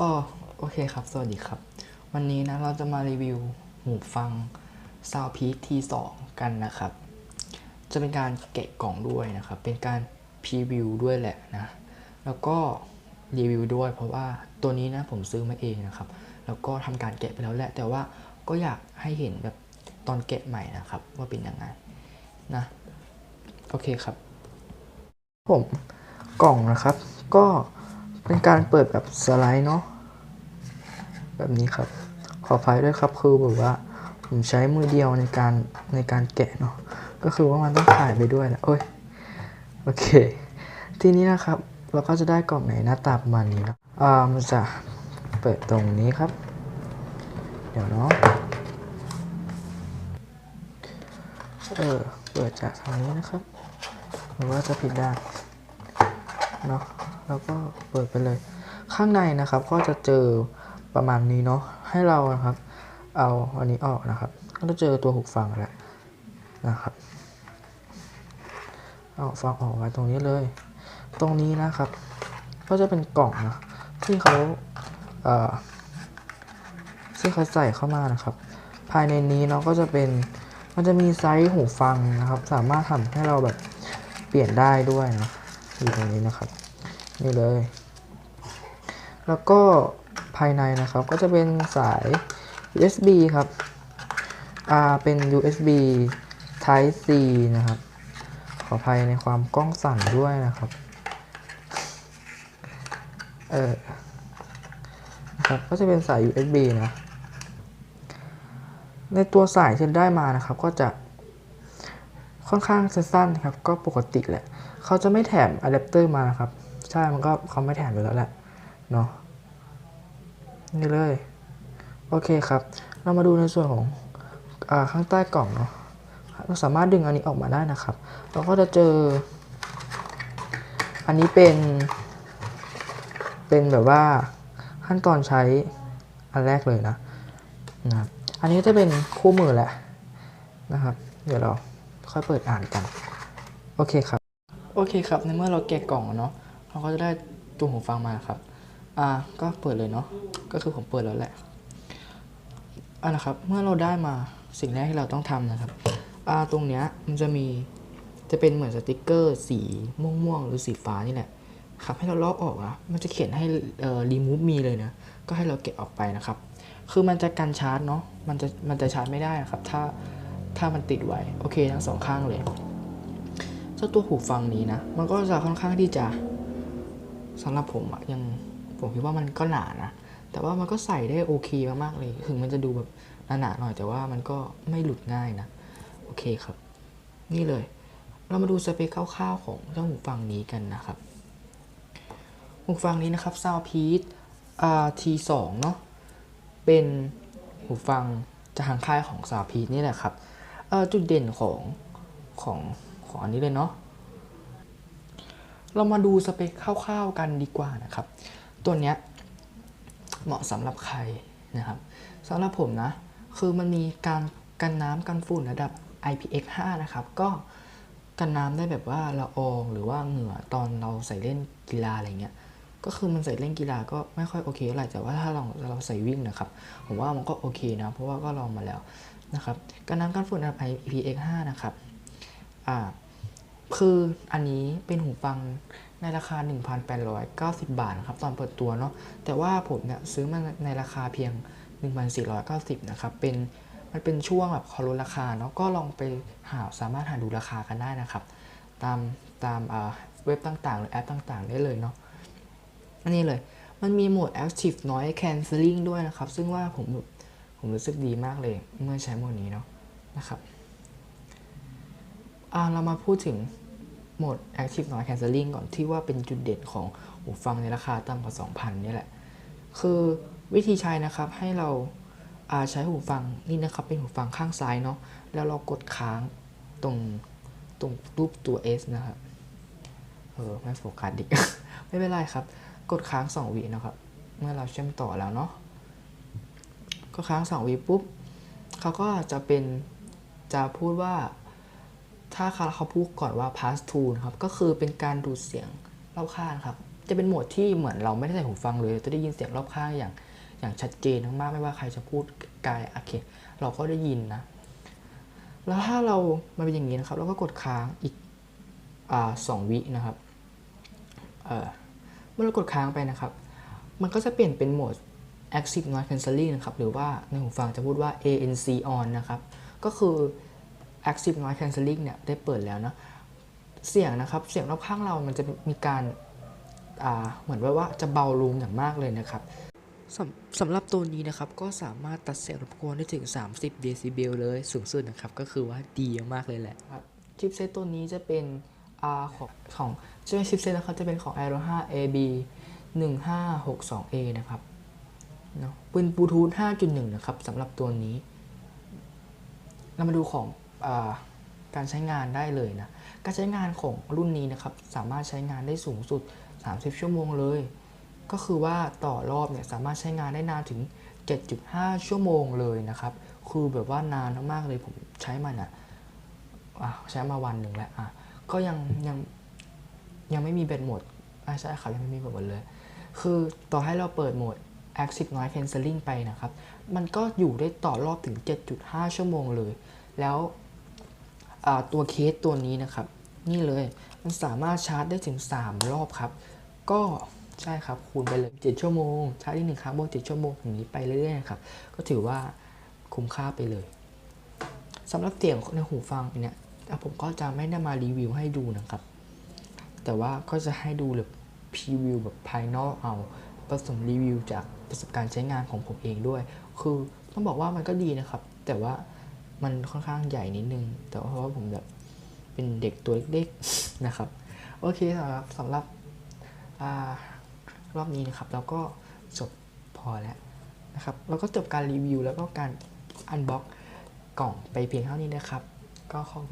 อ๋อโอเคครับ สวัสดีครับ วันนี้นะเราจะมารีวิวหูฟัง Soundpeak T2 กันนะครับ จะเป็นการแกะกล่องด้วยนะครับ เป็นการพรีวิวด้วยแหละนะ แล้วก็รีวิวด้วย เพราะว่าตัวนี้นะผมซื้อมาเองนะครับ แล้วก็ทำการแกะไปแล้วแหละ แต่ว่าก็อยากให้เห็นแบบตอนแกะใหม่นะครับ ว่าเป็นยังไงนะ โอเคครับ ผมกล่องนะครับ ก็ เป็นการเปิดแบบสไลด์เนาะแบบนี้ครับ ขออภัยด้วยครับคือแบบว่าผมใช้มือเดียวในการในการแกะเนาะก็คือว่ามันต้องถ่ายไปด้วยแหละโอ้ยโอเค ทีนี้นะครับเราก็จะได้กล่องในหน้าตาประมาณนี้นะอ่ามันจะเปิดตรงนี้ครับ เดี๋ยวเนาะเออเปิดจากทางนี้นะครับหรือว่าจะผิดด้านเนาะ แล้วก็เปิดไปเลย ข้างในนะครับก็จะเจอประมาณนี้เนาะให้เรานะครับ เอาอันนี้ออกนะครับ ก็จะเจอตัวหูฟังแล้วนะครับเอาฟังออกไว้ตรงนี้เลย ตรงนี้นะครับ ก็จะเป็นกล่องนะที่เขาเอ่อที่เขาใส่เข้ามานะครับ ภายในนี้เนาะก็จะเป็นมันจะมีไซส์หูฟังนะครับ สามารถทำให้เราแบบเปลี่ยนได้ด้วยนะอยู่ตรงนี้นะครับ นี่เลย แล้วก็ภายในนะครับก็จะเป็นสาย USB ครับอ่าเป็น USB Type C นะครับ ขออภัยในความกล้องสั่นด้วยนะครับ เออนะครับก็จะเป็นสาย USB นะ ในตัวสายที่ได้มานะครับ ก็จะค่อนข้างจะสั้นครับ ก็ปกติแหละ เขาจะไม่แถมอะแดปเตอร์มานะครับ ใช่มันก็เขาไม่แถมอยู่แล้วแหละเนาะนี่เลย โอเคครับ เรามาดูในส่วนของอาข้างใต้กล่องเนาะเราสามารถดึงอันนี้ออกมาได้นะครับ เราก็จะเจอ อันนี้เป็น เป็นแบบว่าขั้นตอนใช้อันแรกเลยนะนะครับอันนี้จะเป็นคู่มือแหละนะครับ เดี๋ยวเราค่อยเปิดอ่านกัน โอเคครับ โอเคครับ ในเมื่อเราแกะกล่องเนาะ เราก็จะได้ตัวหูฟังมาครับ อ่า ก็เปิดเลยเนาะ ก็คือผมเปิดแล้วแหละอ่านะครับ เมื่อเราได้มาสิ่งแรกที่เราต้องทำนะครับ อ่า ตรงเนี้ยมันจะมี จะเป็นเหมือนสติกเกอร์สีม่วงๆหรือสีฟ้านี่แหละ ครับ ให้เราลอกออกนะ มันจะเขียนให้เอ่อ remove me เลยนะ ก็ให้เราเก็บออกไปนะครับ คือมันจะกันชาร์จเนาะ มันจะ มันจะชาร์จไม่ได้นะครับ ถ้า ถ้ามันติดไว้ โอเคทั้งสองข้างเลย เจ้าตัวหูฟังนี้นะ มันก็จะค่อนข้างที่จะ สำหรับผมอะยังผมคิดว่ามันก็หนานะ แต่ว่ามันก็ใส่ได้โอเคมากๆเลย ถึงมันจะดูแบบหนาๆหน่อยแต่ว่ามันก็ไม่หลุดง่ายนะ โอเคครับ นี่เลย เรามาดูสเปคคร่าวๆของเจ้าหูฟังนี้กันนะครับ หูฟังนี้นะครับ Soundpeak T2 เนาะเป็นหูฟังจากทางค่ายของ Soundpeak นี่แหละครับจุดเด่นของของของอันนี้เลยเนาะ เรามาดูสเปคคร่าวๆกันดีกว่านะครับ ตัวเนี้ยเหมาะสำหรับใครนะครับสำหรับผมนะ คือมันมีการกันน้ำกันฝุ่นระดับ IPX5 นะครับ ก็กันน้ำได้แบบว่าละอองหรือว่าเหงื่อตอนเราใส่เล่นกีฬาอะไรเงี้ยก็คือมันใส่เล่นกีฬาก็ไม่ค่อยโอเคเท่าไหร่แต่ว่าถ้าเราเราใส่วิ่งนะครับ ผมว่ามันก็โอเคนะ เพราะว่าก็ลองมาแล้วนะครับ กันน้ำกันฝุ่นระดับ IPX5 นะครับอ่า คืออันนี้เป็นหูฟังในราคา 1,890 บาทนะครับตอนเปิดตัวเนาะแต่ว่าผมเนี่ยซื้อมาในราคาเพียง 1,490 นะครับเป็นมันเป็นช่วงแบบเขาลดราคาเนาะก็ลองไปหาสามารถหาดูราคากันได้นะครับ ตามตามอ่าเว็บต่างๆ หรือแอปต่างๆ ได้เลยเนาะอันนี้เลยมันมีโหมด Active Noise Cancelling ด้วยนะครับ ซึ่งว่าผมผมรู้สึกดีมากเลยเมื่อใช้โหมดนี้เนาะนะครับอ่าเรามาพูดถึง โหมด Active Noise Cancelling ก่อนที่ว่าเป็นจุดเด่นของหูฟังในราคาต่ำกว่า 2,000นี่แหละ คือวิธีใช้นะครับให้เราาใช้หูฟังนี่นะครับเป็นหูฟังข้างซ้ายเนาะแล้วเรากดค้างตรงตรงรูปตัว S นะครับเออไม่โฟกัสดิไม่เป็นไรครับ กดค้าง 2วินะครับ เมื่อเราเชื่อมต่อแล้วเนาะก็ค้าง 2วิปุ๊บเขาก็จะเป็นจะพูดว่า ถ้าเขาพูดก่อนว่า pass to นะครับ ก็คือเป็นการดูดเสียงรอบข้างครับ จะเป็นโหมดที่เหมือนเราไม่ได้ใส่หูฟังเลย จะได้ยินเสียงรอบข้างอย่างอย่างชัดเจนมากๆไม่ว่าใครจะพูดไกลโอเคเราก็ได้ยินนะ แล้วถ้าเรามาเป็นอย่างนี้นะครับ เราก็กดค้างอีกอสองวินะครับเอ่อเมื่อเรากดค้างไปนะครับ มันก็จะเปลี่ยนเป็นโหมด active noise cancelling นะครับ หรือว่าในหูฟังจะพูดว่า ANC on นะครับ ก็คือ active noise cancelling เนี่ยได้เปิดแล้วนะเสียงนะครับเสียงรอบข้างเรามันจะมีการอ่าเหมือนว่าว่าจะเบาลงอย่างมากเลยนะครับสำสำหรับตัวนี้นะครับก็สามารถตัดเสียงรบกวนได้ถึง 30 เดซิเบลเลยสูงสุดนะครับ ก็คือว่าดีมากเลยแหละครับชิปเซตตัวนี้จะเป็นอ่าของของจะเป็นชิปเซตนะครับจะเป็นของ Aero 5 AB 1562A นะครับเนาะเป็นบลูทูธ5.1 นะครับสำหรับตัวนี้ เรามาดูของอา การใช้งานได้เลยนะ การใช้งานของรุ่นนี้นะครับสามารถใช้งานได้สูงสุด 30 ชั่วโมงเลย ก็คือว่าต่อรอบเนี่ยสามารถใช้งานได้นานถึง 7.5 ชั่วโมงเลยนะครับ คือแบบว่านานมากๆเลยผมใช้มันอะอะใช้มาวันหนึ่งแล้วอะก็ยังยังยังไม่มีแบตหมดใช่ครับยังไม่มีแบตหมดเลย คือต่อให้เราเปิดโหมด Active Noise Cancelling ไปนะครับ มันก็อยู่ได้ต่อรอบถึง 7.5 ชั่วโมงเลย แล้ว ตัวเคสตัวนี้นะครับ นี่เลยมันสามารถชาร์จได้ถึง 3 รอบครับ ก็ใช่ครับคูณไปเลย 7 ชั่วโมง ชาร์จได้หนึ่งครั้งบวก7ชั่วโมงอย่างนี้ไปเรื่อยๆครับก็ถือว่าคุ้มค่าไปเลยสำหรับเสียงในหูฟังเนี่ยผมก็จะไม่ได้มารีวิวให้ดูนะครับ แต่ว่าก็จะให้ดูแบบพรีวิวแบบภายนอกเอาผสมรีวิวจากประสบการณ์ใช้งานของผมเองด้วย คือต้องบอกว่ามันก็ดีนะครับ แต่ว่า มันค่อนข้างใหญ่นิดนึง แต่ว่าเพราะว่าผมแบบเป็นเด็กตัวเล็กๆนะครับ โอเคสำหรับสำหรับอรอบนี้นะครับ เราก็จบพอแล้วนะครับ เราก็จบการรีวิวแล้วก็การอันบ็อกกล่องไปเพียงเท่านี้นะครับ ก็ขอบคุณ